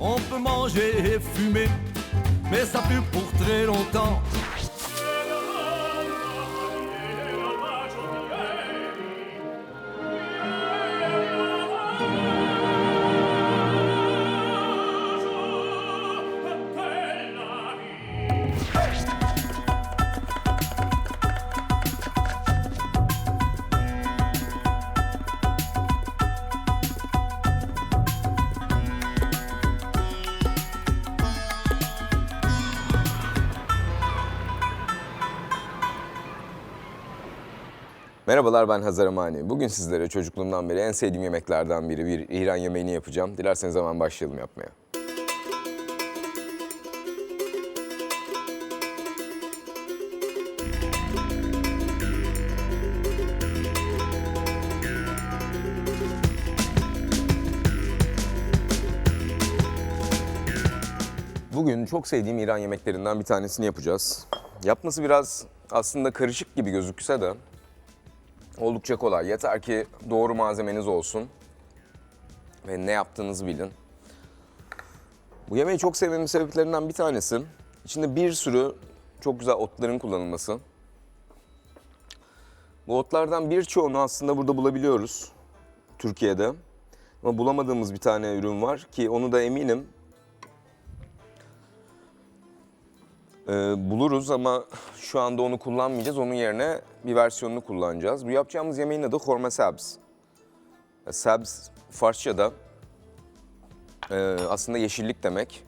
on peut manger et fumer, mais ça plus pour très longtemps. Merhabalar ben Hazar Amani. Bugün sizlere çocukluğumdan beri en sevdiğim yemeklerden biri bir İran yemeğini yapacağım. Dilerseniz hemen başlayalım yapmaya. Bugün çok sevdiğim İran yemeklerinden bir tanesini yapacağız. Yapması biraz aslında karışık gibi gözükse de oldukça kolay. Yeter ki doğru malzemeniz olsun ve ne yaptığınızı bilin. Bu yemeği çok sevmemin sebeplerinden bir tanesi içinde bir sürü çok güzel otların kullanılması. Bu otlardan birçoğunu aslında burada bulabiliyoruz Türkiye'de. Ama bulamadığımız bir tane ürün var ki onu da eminim e, buluruz ama şu anda onu kullanmayacağız. Onun yerine bir versiyonunu kullanacağız. Bu yapacağımız yemeğin adı horma sabz. E, Sabz Farsça'da e, aslında yeşillik demek.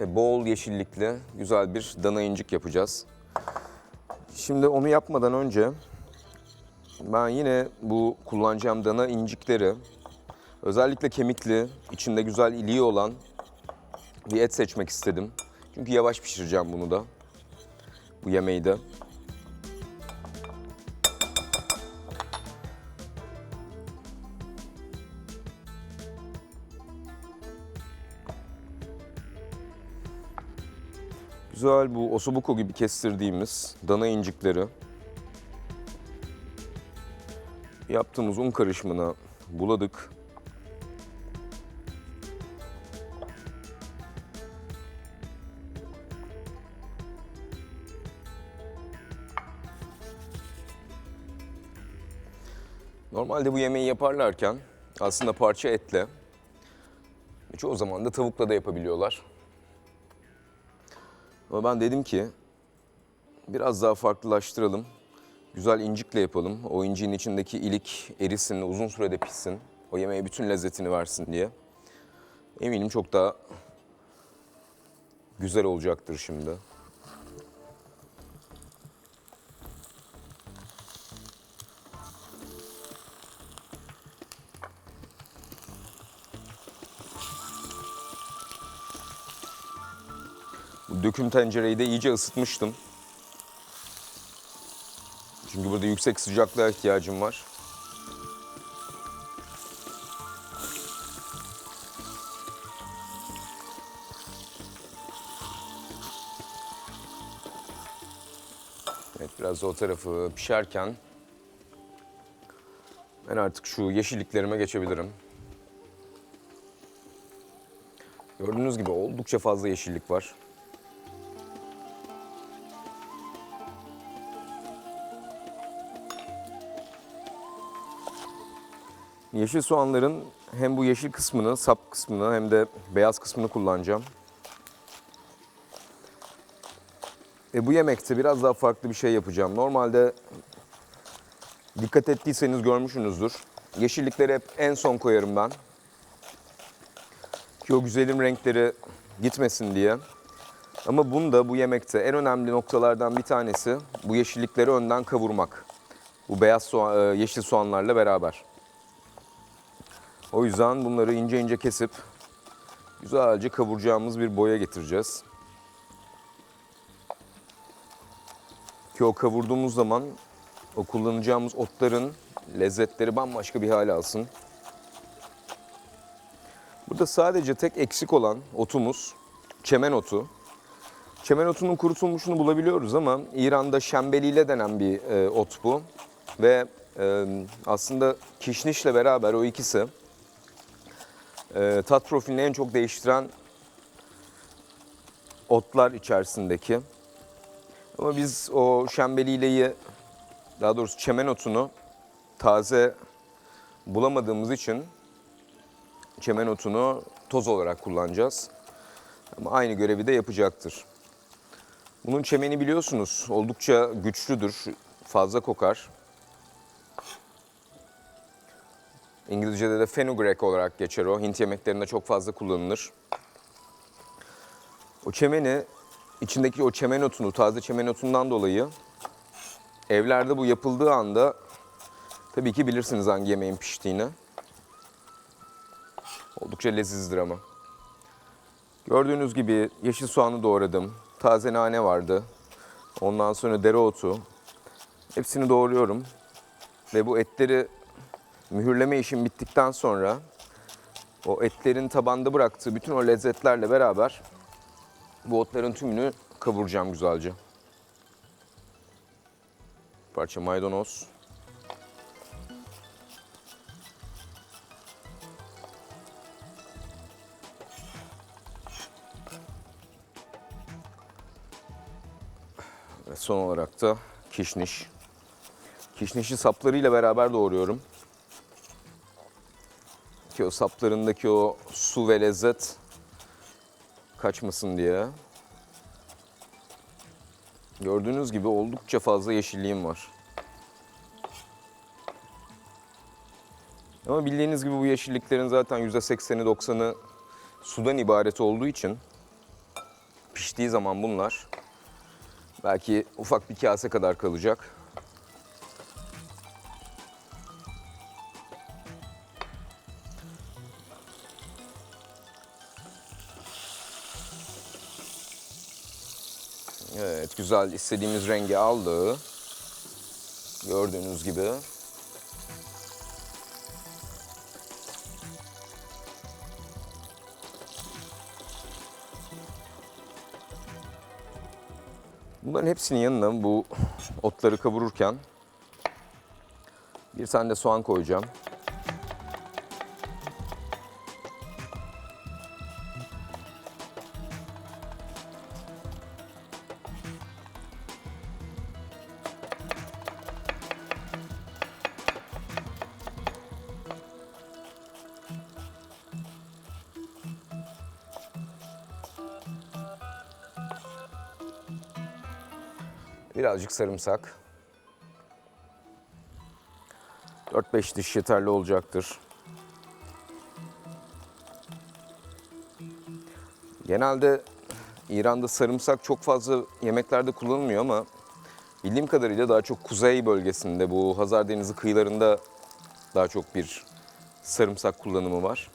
Ve bol yeşillikli güzel bir dana incik yapacağız. Şimdi onu yapmadan önce ben yine bu kullanacağım dana incikleri özellikle kemikli, içinde güzel iliği olan bir et seçmek istedim. Çünkü yavaş pişireceğim bunu da. Bu yemeği de. Güzel bu osobuco gibi kestirdiğimiz dana incikleri yaptığımız un karışımına buladık. Normalde bu yemeği yaparlarken aslında parça etle, çoğu zaman da tavukla da yapabiliyorlar. Ama ben dedim ki biraz daha farklılaştıralım. Güzel incikle yapalım. O inciğin içindeki ilik erisin, uzun sürede pişsin. O yemeğe bütün lezzetini versin diye. Eminim çok daha güzel olacaktır şimdi. Döküm tencereyi de iyice ısıtmıştım. Çünkü burada yüksek sıcaklığa ihtiyacım var. Evet biraz da o tarafı pişerken ben artık şu yeşilliklerime geçebilirim. Gördüğünüz gibi oldukça fazla yeşillik var. Yeşil soğanların hem bu yeşil kısmını, sap kısmını hem de beyaz kısmını kullanacağım. E bu yemekte biraz daha farklı bir şey yapacağım. Normalde dikkat ettiyseniz görmüşsünüzdür. Yeşillikleri hep en son koyarım ben. Ki o güzelim renkleri gitmesin diye. Ama bunda bu yemekte en önemli noktalardan bir tanesi bu yeşillikleri önden kavurmak. Bu beyaz soğan, e, yeşil soğanlarla beraber. O yüzden bunları ince ince kesip güzelce kavuracağımız bir boya getireceğiz. Ki o kavurduğumuz zaman o kullanacağımız otların lezzetleri bambaşka bir hale alsın. Burada sadece tek eksik olan otumuz çemen otu. Çemen otunun kurutulmuşunu bulabiliyoruz ama İran'da şembeliyle denen bir e, ot bu. Ve e, aslında kişnişle beraber o ikisi e, tat profilini en çok değiştiren otlar içerisindeki. Ama biz o şembelileyi, daha doğrusu çemen otunu taze bulamadığımız için çemen otunu toz olarak kullanacağız. Ama aynı görevi de yapacaktır. Bunun çemeni biliyorsunuz oldukça güçlüdür, fazla kokar. İngilizce'de de fenugreek olarak geçer o. Hint yemeklerinde çok fazla kullanılır. O çemeni, içindeki o çemen otunu, taze çemen otundan dolayı evlerde bu yapıldığı anda tabii ki bilirsiniz hangi yemeğin piştiğini. Oldukça lezizdir ama. Gördüğünüz gibi yeşil soğanı doğradım. Taze nane vardı. Ondan sonra dereotu. Hepsini doğruyorum. Ve bu etleri mühürleme işim bittikten sonra o etlerin tabanda bıraktığı bütün o lezzetlerle beraber bu otların tümünü kavuracağım güzelce. Parça maydanoz. Ve son olarak da kişniş. Kişnişi saplarıyla beraber doğruyorum. Ki o saplarındaki o su ve lezzet kaçmasın diye. Gördüğünüz gibi oldukça fazla yeşilliğim var. Ama bildiğiniz gibi bu yeşilliklerin zaten %80'i 90'ı sudan ibaret olduğu için piştiği zaman bunlar belki ufak bir kase kadar kalacak. Güzel istediğimiz rengi aldı. Gördüğünüz gibi. Bunların hepsinin yanına bu otları kavururken bir tane de soğan koyacağım. Birazcık sarımsak. 4-5 diş yeterli olacaktır. Genelde İran'da sarımsak çok fazla yemeklerde kullanılmıyor ama bildiğim kadarıyla daha çok kuzey bölgesinde bu Hazar Denizi kıyılarında daha çok bir sarımsak kullanımı var.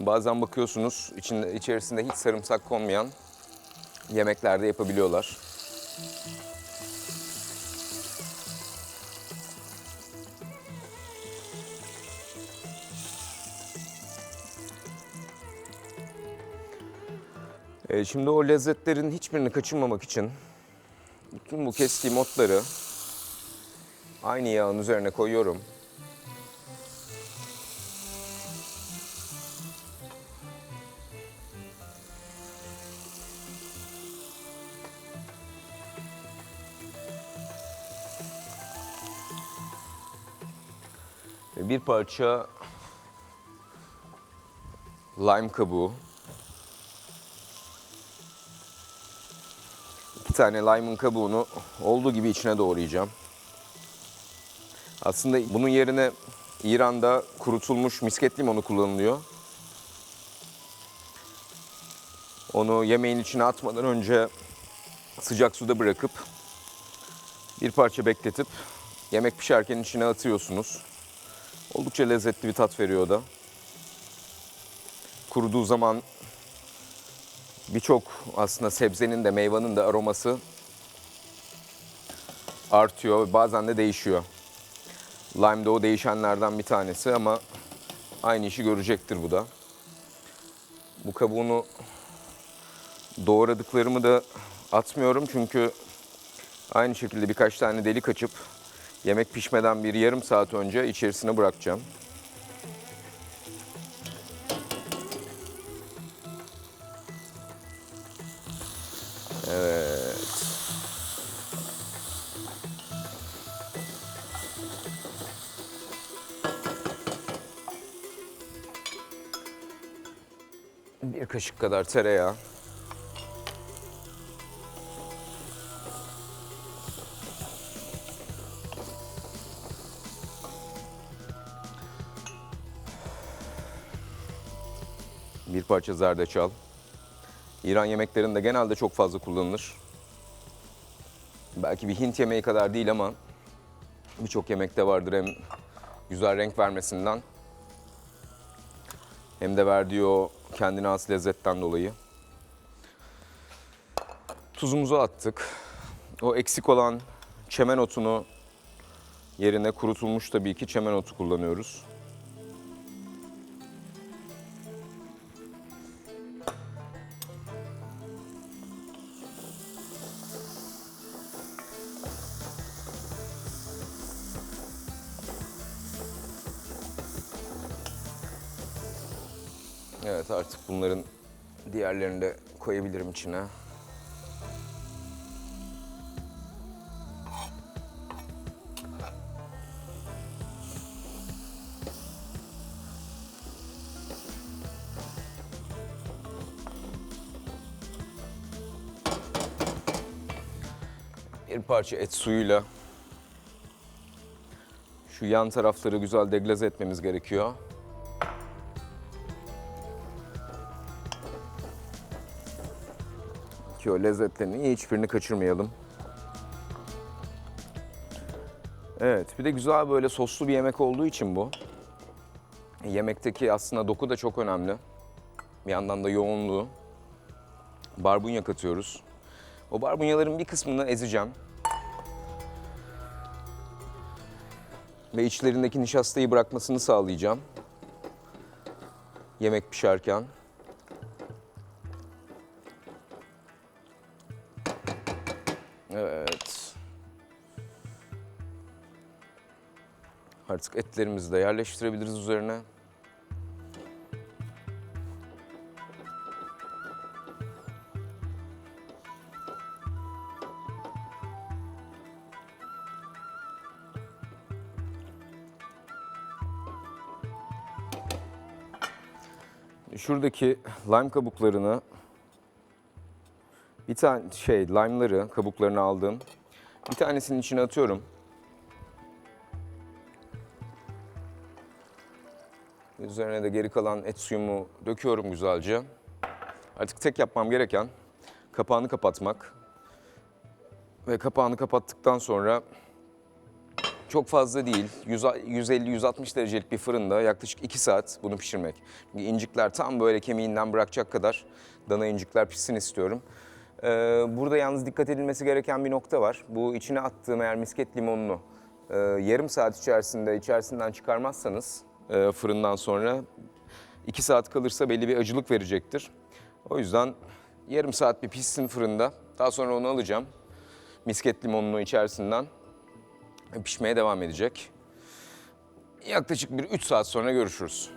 Bazen bakıyorsunuz içinde, içerisinde hiç sarımsak konmayan yemeklerde yapabiliyorlar. Ee, şimdi o lezzetlerin hiçbirini kaçırmamak için bütün bu kestiğim otları aynı yağın üzerine koyuyorum. Bir parça lime kabuğu. İki tane lime'ın kabuğunu olduğu gibi içine doğrayacağım. Aslında bunun yerine İran'da kurutulmuş misket limonu kullanılıyor. Onu yemeğin içine atmadan önce sıcak suda bırakıp bir parça bekletip yemek pişerken içine atıyorsunuz. Oldukça lezzetli bir tat veriyor da. Kuruduğu zaman birçok aslında sebzenin de meyvanın da aroması artıyor. Bazen de değişiyor. Lime de o değişenlerden bir tanesi ama aynı işi görecektir bu da. Bu kabuğunu doğradıklarımı da atmıyorum çünkü aynı şekilde birkaç tane delik açıp Yemek pişmeden bir yarım saat önce içerisine bırakacağım. Evet. Bir kaşık kadar tereyağı. Bir parça zerdeçal. İran yemeklerinde genelde çok fazla kullanılır. Belki bir Hint yemeği kadar değil ama birçok yemekte vardır hem güzel renk vermesinden hem de verdiği o kendine has lezzetten dolayı. Tuzumuzu attık. O eksik olan çemen otunu yerine kurutulmuş tabii ki çemen otu kullanıyoruz. Evet artık bunların diğerlerini de koyabilirim içine. Bir parça et suyuyla şu yan tarafları güzel deglaze etmemiz gerekiyor. Ki o lezzetlerini hiçbirini kaçırmayalım. Evet, bir de güzel böyle soslu bir yemek olduğu için bu. Yemekteki aslında doku da çok önemli. Bir yandan da yoğunluğu. Barbunya katıyoruz. O barbunyaların bir kısmını ezeceğim. Ve içlerindeki nişastayı bırakmasını sağlayacağım. Yemek pişerken. Etlerimizi de yerleştirebiliriz üzerine. Şuradaki lime kabuklarını bir tane şey lime'ları kabuklarını aldım. Bir tanesinin içine atıyorum. Üzerine de geri kalan et suyumu döküyorum güzelce. Artık tek yapmam gereken kapağını kapatmak. Ve kapağını kapattıktan sonra çok fazla değil, 150-160 derecelik bir fırında yaklaşık 2 saat bunu pişirmek. Çünkü incikler tam böyle kemiğinden bırakacak kadar dana incikler pişsin istiyorum. Ee, burada yalnız dikkat edilmesi gereken bir nokta var. Bu içine attığım eğer misket limonunu e, yarım saat içerisinde içerisinden çıkarmazsanız e, fırından sonra 2 saat kalırsa belli bir acılık verecektir. O yüzden yarım saat bir pişsin fırında. Daha sonra onu alacağım. Misket limonunu içerisinden pişmeye devam edecek. Yaklaşık bir 3 saat sonra görüşürüz.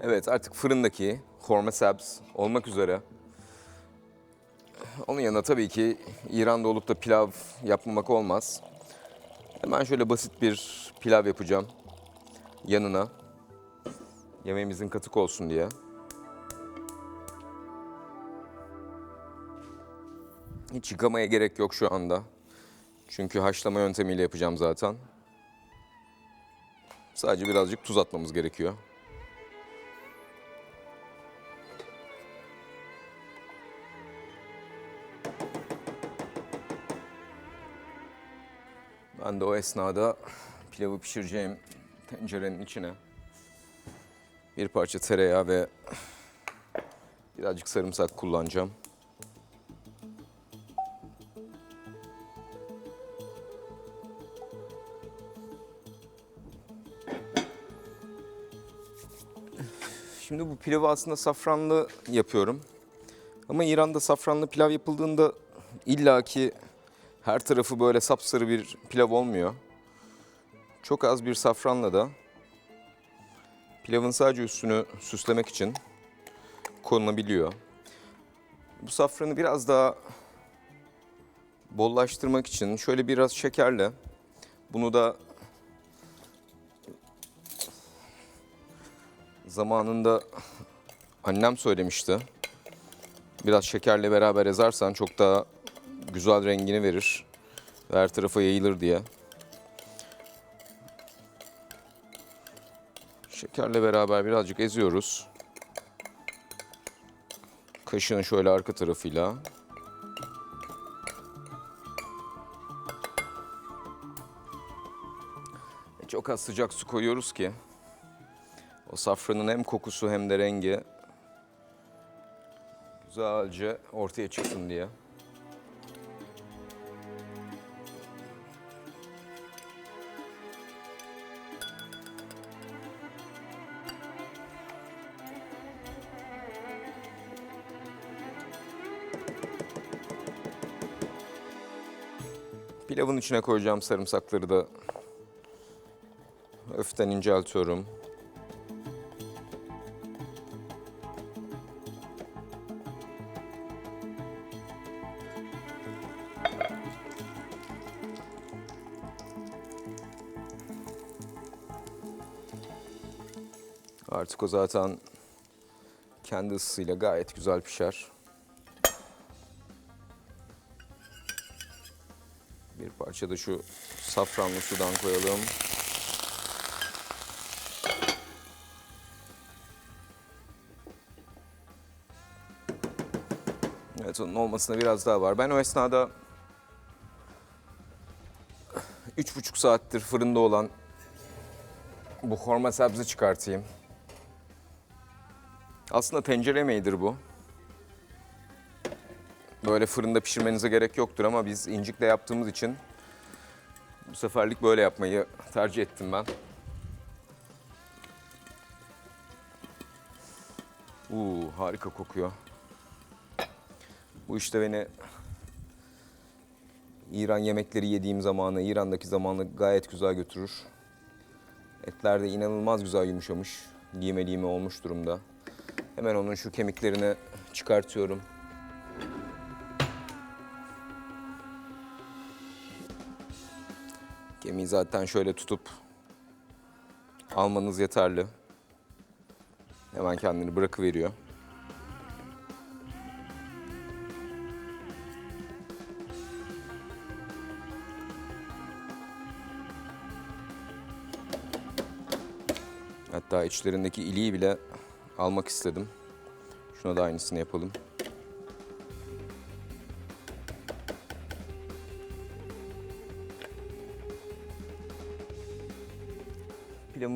Evet artık fırındaki horme sebz olmak üzere. Onun yanına tabii ki İran'da olup da pilav yapmamak olmaz. Hemen şöyle basit bir pilav yapacağım yanına. Yemeğimizin katık olsun diye. Hiç yıkamaya gerek yok şu anda. Çünkü haşlama yöntemiyle yapacağım zaten. Sadece birazcık tuz atmamız gerekiyor. Ben de o esnada pilavı pişireceğim tencerenin içine bir parça tereyağı ve birazcık sarımsak kullanacağım. Şimdi bu pilavı aslında safranlı yapıyorum. Ama İran'da safranlı pilav yapıldığında illaki her tarafı böyle sapsarı bir pilav olmuyor. Çok az bir safranla da pilavın sadece üstünü süslemek için konulabiliyor. Bu safranı biraz daha bollaştırmak için şöyle biraz şekerle bunu da zamanında annem söylemişti. Biraz şekerle beraber ezarsan çok daha güzel rengini verir. Ve her tarafa yayılır diye. Şekerle beraber birazcık eziyoruz. Kaşığın şöyle arka tarafıyla. E, Çok az sıcak su koyuyoruz ki o safranın hem kokusu hem de rengi güzelce ortaya çıksın diye. Pilavın içine koyacağım sarımsakları da öften inceltiyorum. Artık o zaten kendi ısısıyla gayet güzel pişer. Bir parça da şu safranlı sudan koyalım. Evet onun olmasına biraz daha var. Ben o esnada üç buçuk saattir fırında olan bu horma sebze çıkartayım. Aslında tencere yemeğidir bu. Böyle fırında pişirmenize gerek yoktur ama biz incikle yaptığımız için bu seferlik böyle yapmayı tercih ettim ben. Uuu harika kokuyor. Bu işte beni İran yemekleri yediğim zamanı, İran'daki zamanı gayet güzel götürür. Etler de inanılmaz güzel yumuşamış. Lime lime olmuş durumda. Hemen onun şu kemiklerini çıkartıyorum. Kemiği zaten şöyle tutup almanız yeterli. Hemen kendini bırakıveriyor. Hatta içlerindeki iliği bile almak istedim. Şuna da aynısını yapalım.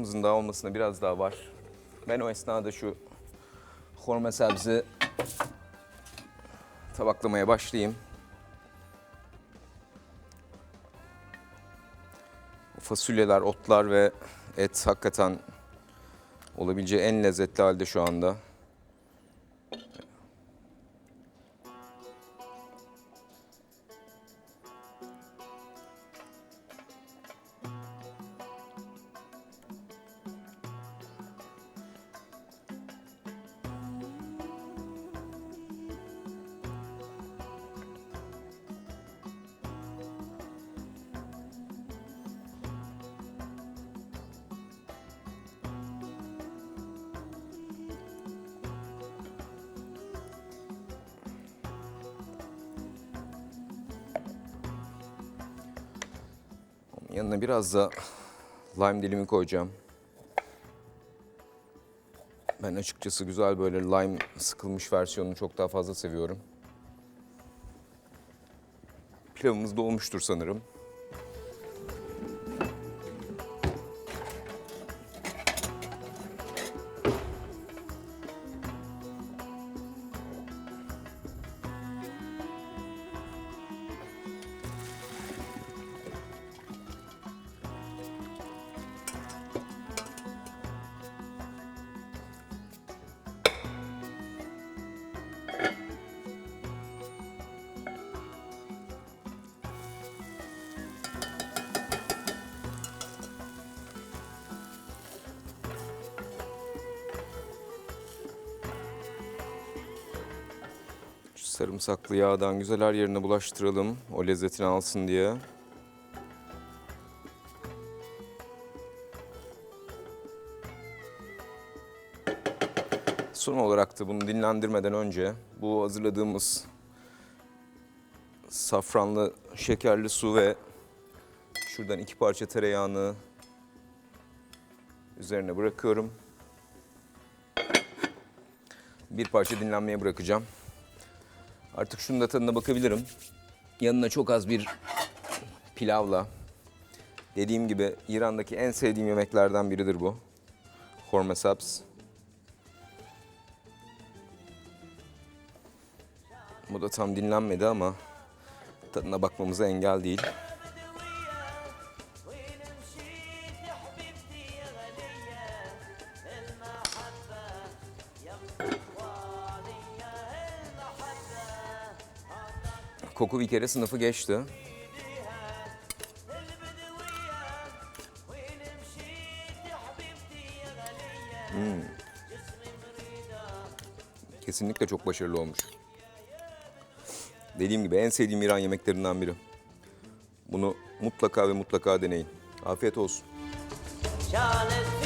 Pilavımızın daha olmasına biraz daha var. Ben o esnada şu horma sebze tabaklamaya başlayayım. Fasulyeler, otlar ve et hakikaten olabileceği en lezzetli halde şu anda. Yanına biraz da lime dilimi koyacağım. Ben açıkçası güzel böyle lime sıkılmış versiyonunu çok daha fazla seviyorum. Pilavımız da olmuştur sanırım. Sarımsaklı yağdan güzel her yerine bulaştıralım. O lezzetini alsın diye. Son olarak da bunu dinlendirmeden önce bu hazırladığımız safranlı şekerli su ve şuradan iki parça tereyağını üzerine bırakıyorum. Bir parça dinlenmeye bırakacağım. Artık şunun da tadına bakabilirim. Yanına çok az bir pilavla. Dediğim gibi İran'daki en sevdiğim yemeklerden biridir bu. Hormesabs. Bu da tam dinlenmedi ama tadına bakmamıza engel değil. Koku bir kere sınıfı geçti. Hmm. Kesinlikle çok başarılı olmuş. Dediğim gibi en sevdiğim İran yemeklerinden biri. Bunu mutlaka ve mutlaka deneyin. Afiyet olsun. Şahanet